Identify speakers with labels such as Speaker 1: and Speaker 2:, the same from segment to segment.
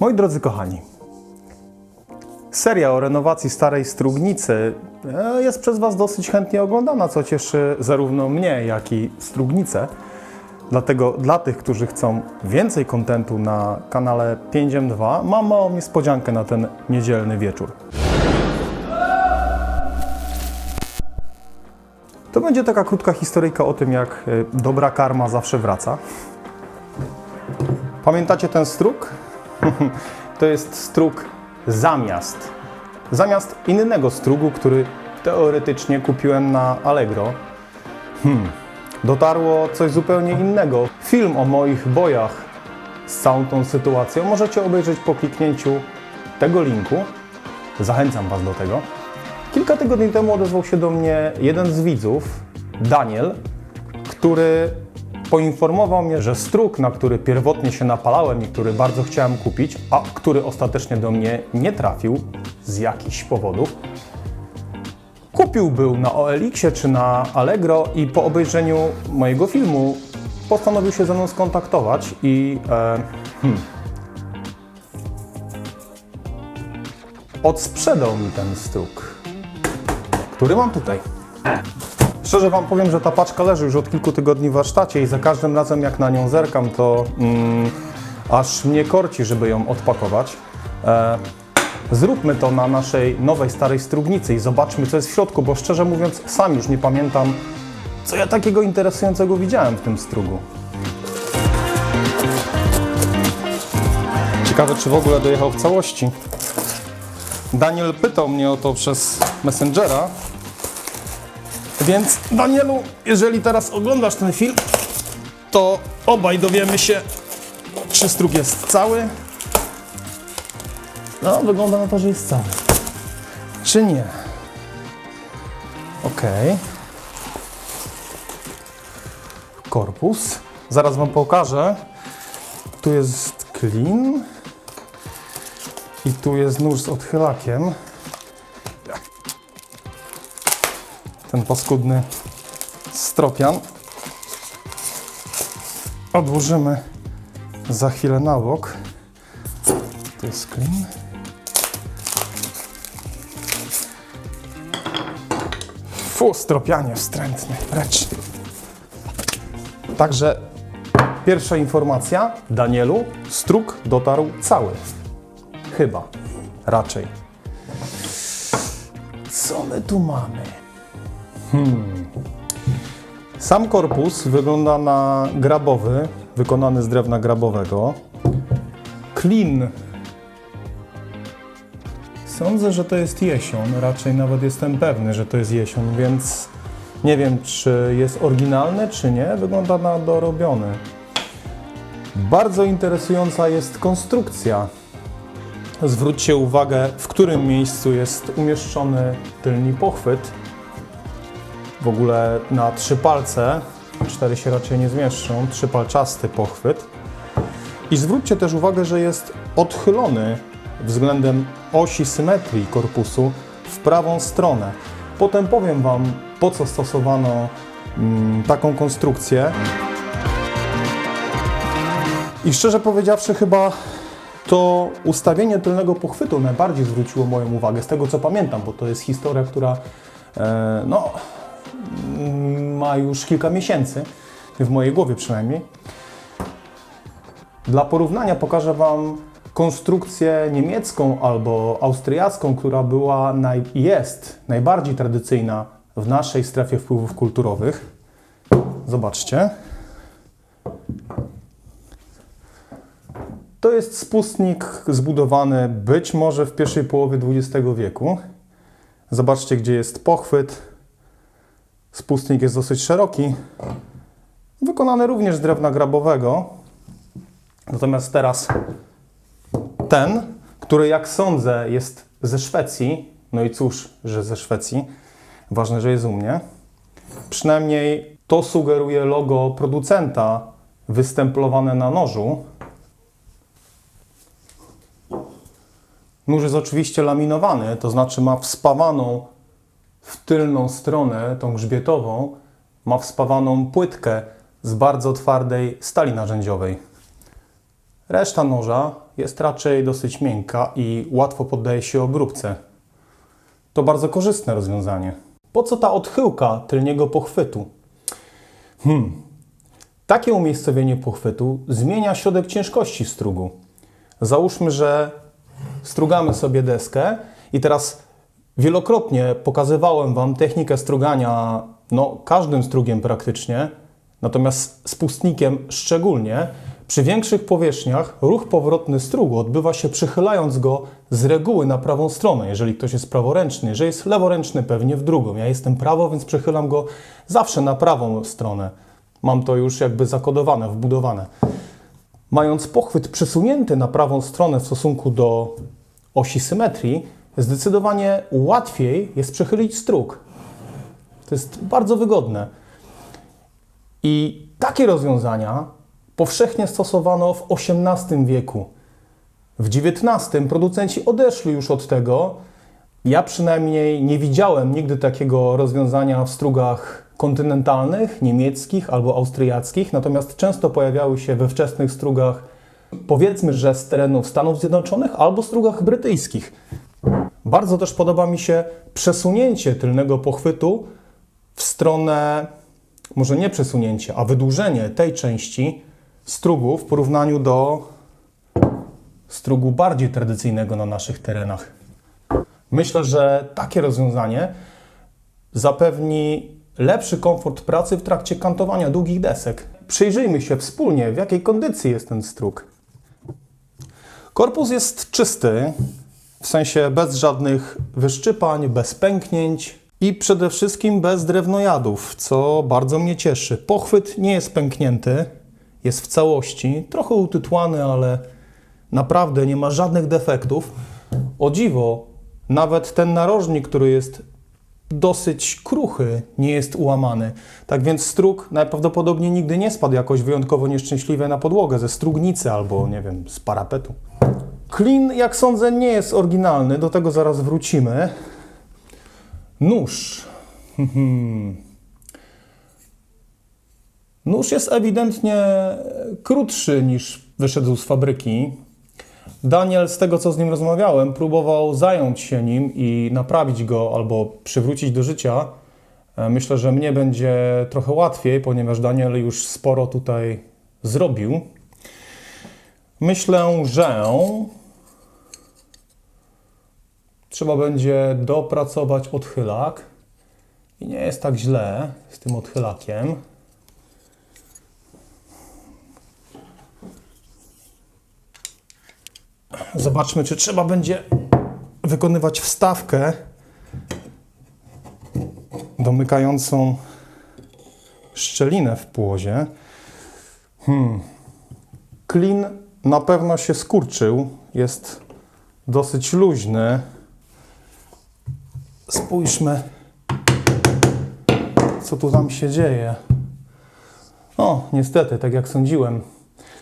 Speaker 1: Moi drodzy kochani, seria o renowacji starej Strugnicy e, jest przez Was dosyć chętnie oglądana, co cieszy zarówno mnie, jak i Strugnicę. Dlatego dla tych, którzy chcą więcej kontentu na kanale 5M2, mam małą niespodziankę na ten niedzielny wieczór. To będzie taka krótka historyjka o tym, jak e, dobra karma zawsze wraca. Pamiętacie ten struk? to jest struk zamiast. Zamiast innego strugu, który teoretycznie kupiłem na Allegro. Hmm. Dotarło coś zupełnie innego. Film o moich bojach z całą tą sytuacją możecie obejrzeć po kliknięciu tego linku. Zachęcam Was do tego. Kilka tygodni temu odezwał się do mnie jeden z widzów, Daniel, który poinformował mnie, że struk, na który pierwotnie się napalałem i który bardzo chciałem kupić, a który ostatecznie do mnie nie trafił z jakichś powodów, kupił był na OLX-ie czy na Allegro i po obejrzeniu mojego filmu postanowił się ze mną skontaktować i e, hmm, odsprzedał mi ten struk, który mam tutaj. Szczerze Wam powiem, że ta paczka leży już od kilku tygodni w warsztacie i za każdym razem jak na nią zerkam, to mm, aż mnie korci, żeby ją odpakować. E, zróbmy to na naszej nowej, starej strugnicy i zobaczmy, co jest w środku, bo szczerze mówiąc, sam już nie pamiętam, co ja takiego interesującego widziałem w tym strugu. Ciekawe, czy w ogóle dojechał w całości. Daniel pytał mnie o to przez Messengera, więc Danielu, jeżeli teraz oglądasz ten film, to obaj dowiemy się, czy struk jest cały. No, wygląda na to, że jest cały. Czy nie? Ok. Korpus. Zaraz Wam pokażę. Tu jest klin. I tu jest nóż z odchylakiem. Ten paskudny stropian. Odłożymy za chwilę na bok. To jest klin. Fu, stropianie wstrętny, precz. Także pierwsza informacja. Danielu, struk dotarł cały. Chyba. Raczej. Co my tu mamy? Sam korpus wygląda na grabowy, wykonany z drewna grabowego. Klin. Sądzę, że to jest jesion, raczej nawet jestem pewny, że to jest jesion, więc nie wiem, czy jest oryginalny, czy nie. Wygląda na dorobiony. Bardzo interesująca jest konstrukcja. Zwróćcie uwagę, w którym miejscu jest umieszczony tylny pochwyt w ogóle na trzy palce, cztery się raczej nie zmieszczą, trzypalczasty pochwyt. I zwróćcie też uwagę, że jest odchylony względem osi symetrii korpusu w prawą stronę. Potem powiem Wam, po co stosowano mm, taką konstrukcję. I szczerze powiedziawszy, chyba to ustawienie tylnego pochwytu najbardziej zwróciło moją uwagę, z tego co pamiętam, bo to jest historia, która e, no, ma już kilka miesięcy, w mojej głowie przynajmniej. Dla porównania pokażę Wam konstrukcję niemiecką albo austriacką, która była naj, jest najbardziej tradycyjna w naszej strefie wpływów kulturowych. Zobaczcie. To jest spustnik zbudowany być może w pierwszej połowie XX wieku. Zobaczcie, gdzie jest pochwyt, Spustnik jest dosyć szeroki, wykonany również z drewna grabowego. Natomiast teraz ten, który jak sądzę jest ze Szwecji, no i cóż, że ze Szwecji, ważne, że jest u mnie. Przynajmniej to sugeruje logo producenta wystemplowane na nożu. Nóż jest oczywiście laminowany, to znaczy ma wspawaną w tylną stronę, tą grzbietową, ma wspawaną płytkę z bardzo twardej stali narzędziowej. Reszta noża jest raczej dosyć miękka i łatwo poddaje się obróbce. To bardzo korzystne rozwiązanie. Po co ta odchyłka tylniego pochwytu? Hmm. Takie umiejscowienie pochwytu zmienia środek ciężkości strugu. Załóżmy, że strugamy sobie deskę i teraz wielokrotnie pokazywałem Wam technikę strugania no, każdym strugiem praktycznie, natomiast spustnikiem szczególnie. Przy większych powierzchniach ruch powrotny strugu odbywa się przychylając go z reguły na prawą stronę, jeżeli ktoś jest praworęczny. Jeżeli jest leworęczny, pewnie w drugą. Ja jestem prawo, więc przychylam go zawsze na prawą stronę. Mam to już jakby zakodowane, wbudowane. Mając pochwyt przesunięty na prawą stronę w stosunku do osi symetrii, zdecydowanie łatwiej jest przechylić strug. To jest bardzo wygodne. I takie rozwiązania powszechnie stosowano w XVIII wieku. W XIX producenci odeszli już od tego. Ja przynajmniej nie widziałem nigdy takiego rozwiązania w strugach kontynentalnych, niemieckich albo austriackich, natomiast często pojawiały się we wczesnych strugach, powiedzmy, że z terenów Stanów Zjednoczonych albo strugach brytyjskich. Bardzo też podoba mi się przesunięcie tylnego pochwytu w stronę, może nie przesunięcie, a wydłużenie tej części strugu w porównaniu do strugu bardziej tradycyjnego na naszych terenach. Myślę, że takie rozwiązanie zapewni lepszy komfort pracy w trakcie kantowania długich desek. Przyjrzyjmy się wspólnie, w jakiej kondycji jest ten strug. Korpus jest czysty, w sensie bez żadnych wyszczypań, bez pęknięć i przede wszystkim bez drewnojadów, co bardzo mnie cieszy. Pochwyt nie jest pęknięty, jest w całości, trochę utytłany, ale naprawdę nie ma żadnych defektów. O dziwo, nawet ten narożnik, który jest dosyć kruchy, nie jest ułamany. Tak więc strug najprawdopodobniej nigdy nie spadł jakoś wyjątkowo nieszczęśliwie na podłogę ze strugnicy albo, nie wiem, z parapetu. Klin, jak sądzę, nie jest oryginalny, do tego zaraz wrócimy. Nóż. Nóż jest ewidentnie krótszy niż wyszedł z fabryki. Daniel, z tego co z nim rozmawiałem, próbował zająć się nim i naprawić go albo przywrócić do życia. E, Myślę, że mnie będzie trochę łatwiej, ponieważ Daniel już sporo tutaj zrobił. Myślę, że trzeba będzie dopracować odchylak. I nie jest tak źle z tym odchylakiem. Zobaczmy, czy trzeba będzie wykonywać wstawkę domykającą szczelinę w płozie. Hmm. Klin na pewno się skurczył, jest dosyć luźny. Spójrzmy, co tu tam się dzieje. O, niestety, tak jak sądziłem,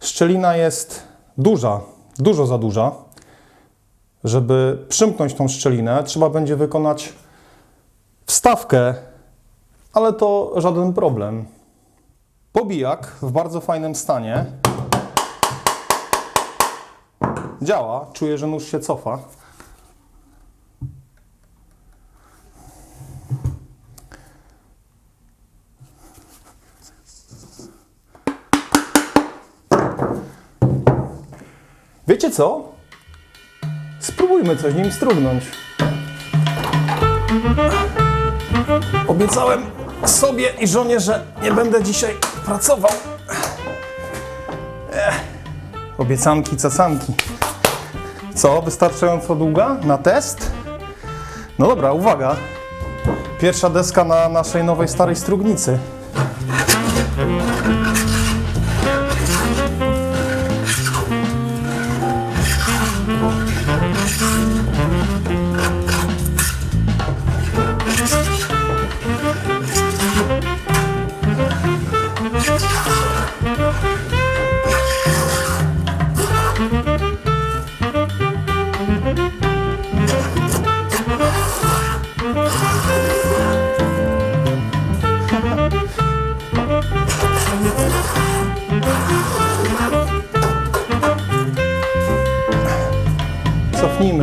Speaker 1: szczelina jest duża, dużo za duża. Żeby przymknąć tą szczelinę, trzeba będzie wykonać wstawkę, ale to żaden problem. Pobijak w bardzo fajnym stanie. Działa, czuję, że nóż się cofa. Wiecie co? Spróbujmy coś nim strugnąć. Obiecałem sobie i żonie, że nie będę dzisiaj pracował. Ech, obiecanki, cacanki. Co, wystarczająco długa na test? No dobra, uwaga. Pierwsza deska na naszej nowej starej strugnicy.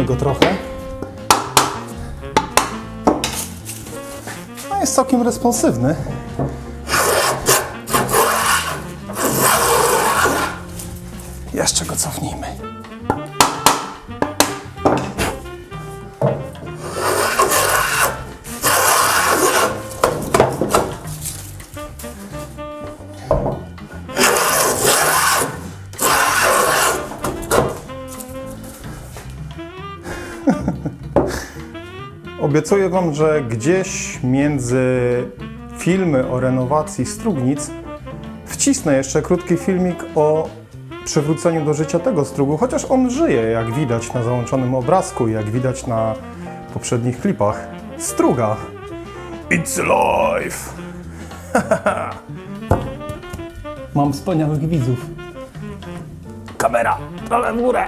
Speaker 1: Cofnijmy go trochę. No jest całkiem responsywny. Obiecuję Wam, że gdzieś między filmy o renowacji Strugnic wcisnę jeszcze krótki filmik o przywróceniu do życia tego strugu, chociaż on żyje, jak widać na załączonym obrazku, jak widać na poprzednich klipach. Struga. It's life! Mam wspaniałych widzów. Kamera, trochę w górę.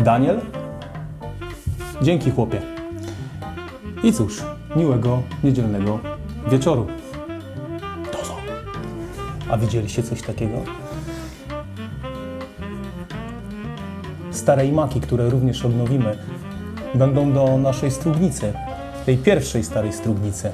Speaker 1: Daniel? Dzięki chłopie. I cóż, miłego niedzielnego wieczoru. Dozo. A widzieliście coś takiego? Stare imaki, które również odnowimy, będą do naszej strugnicy, tej pierwszej starej strugnicy.